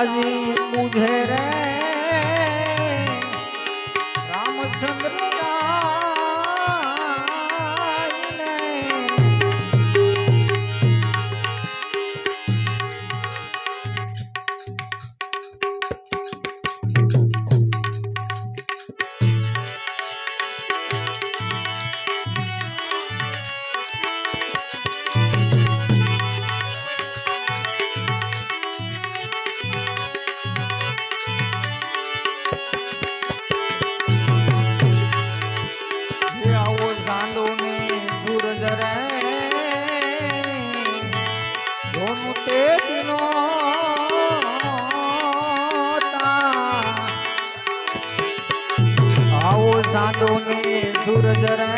સીતાજી પૂજે રે તે દિનો. આવો સાંડો ને સૂરજ રે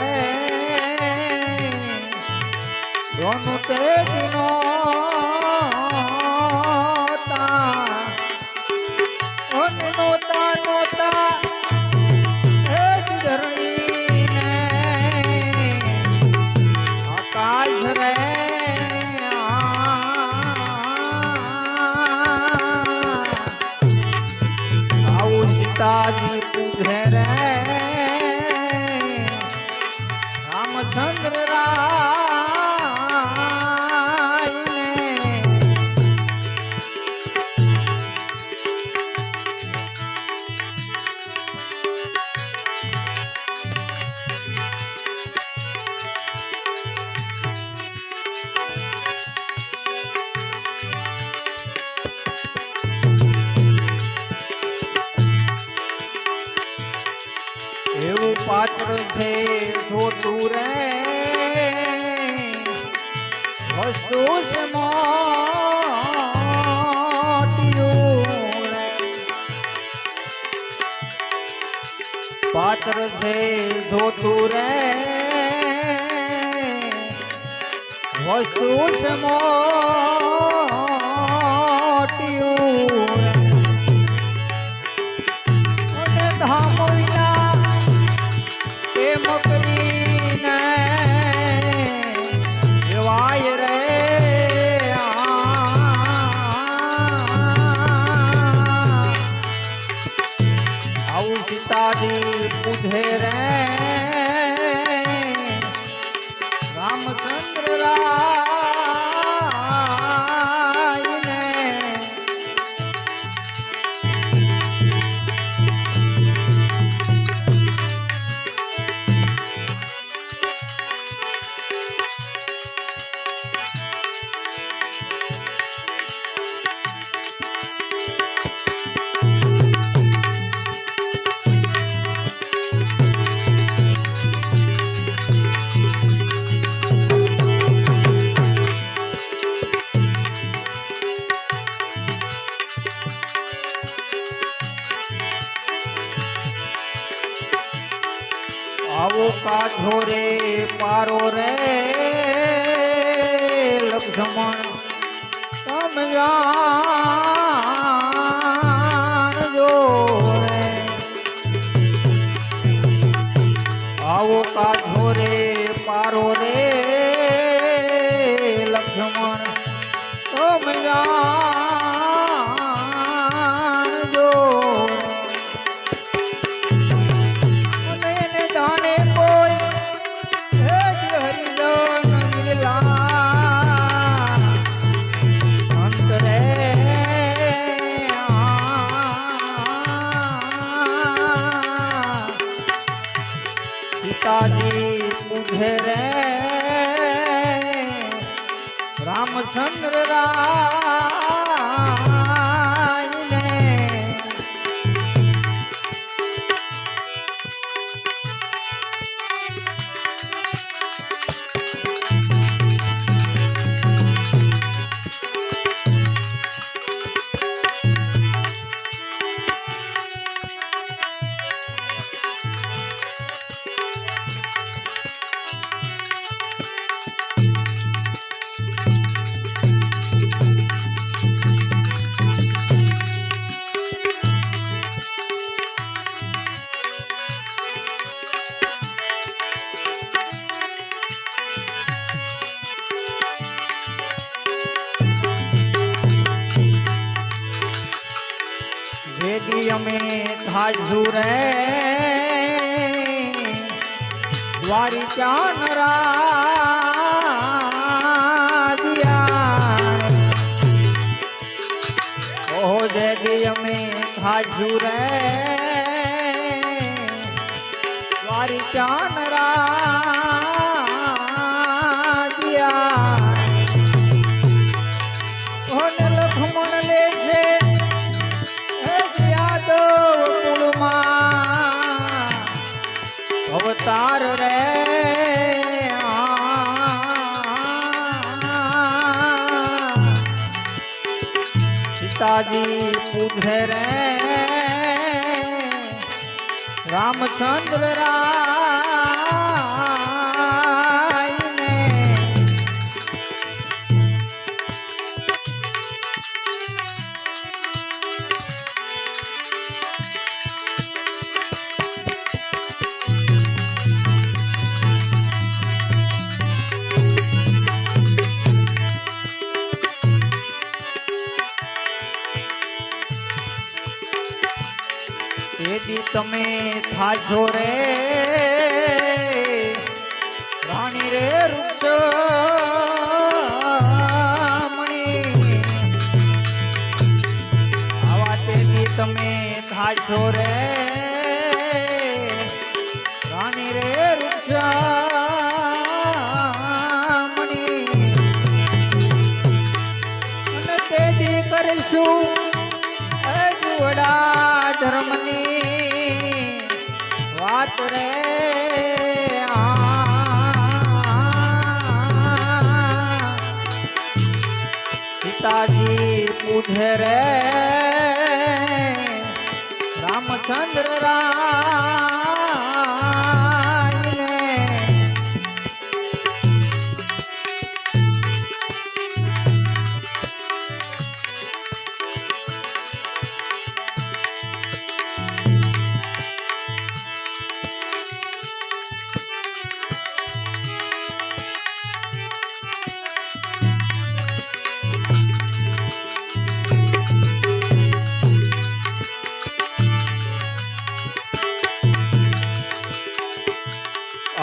દોનું તે દિનો એવું પાત્ર છે છોટું રે વસ્તુ. પાત્ર છે છોટું રે વસ્તુ છે સીતાજી પૂછે રે આવો કાઢો રે, પારો રે લક્ષ્મણ તમે જાણજો રે. આવો કાઢો રે, પારો રે લક્ષ્મણ તમે જાણજો સીતાજી પૂજે રે રામચંદ્ર રાયને અમે થાજુ રે દ્વારી ચાનરા દિયા ઓહો જે દી અમે થાજુ રે સીતાજી પૂજે રે રામચંદ્ર રાય તેથી તમે થાજો રે. રાણી રે રૂક્ષ તમે થાજો રે. રાણી રે વૃક્ષમણી અને તેથી કરીશું સીતાજી પૂજે રે રામચંદ્ર રાય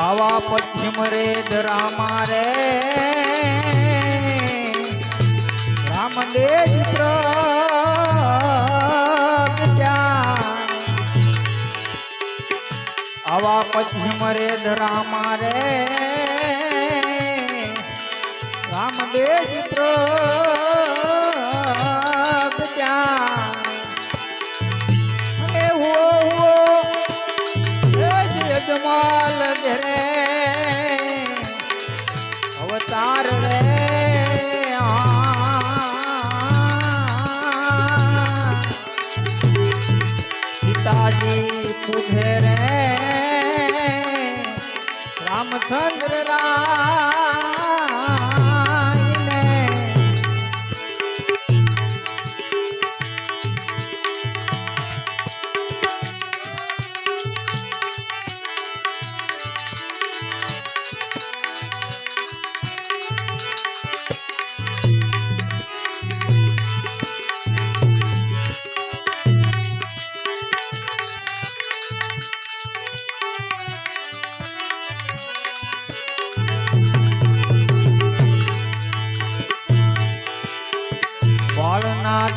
આવા પદ્યમ રે ધરામા રે પ્રગટ્યા. આવા પદ્યમ રે ધરામા રે રામદેવ પ્રગટ્યા. ಯಾರು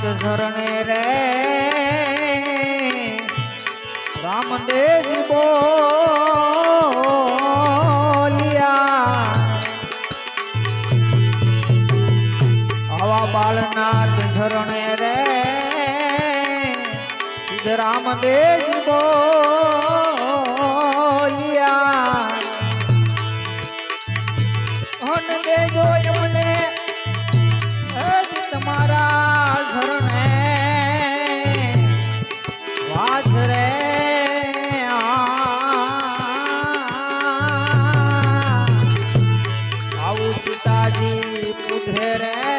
નાથ ધરણે રે. રામદેવ બોલિયા. આવા બાળનાથ ધરણે રે. રામદેવ બોલિયા. હન દેજો જી પુધરા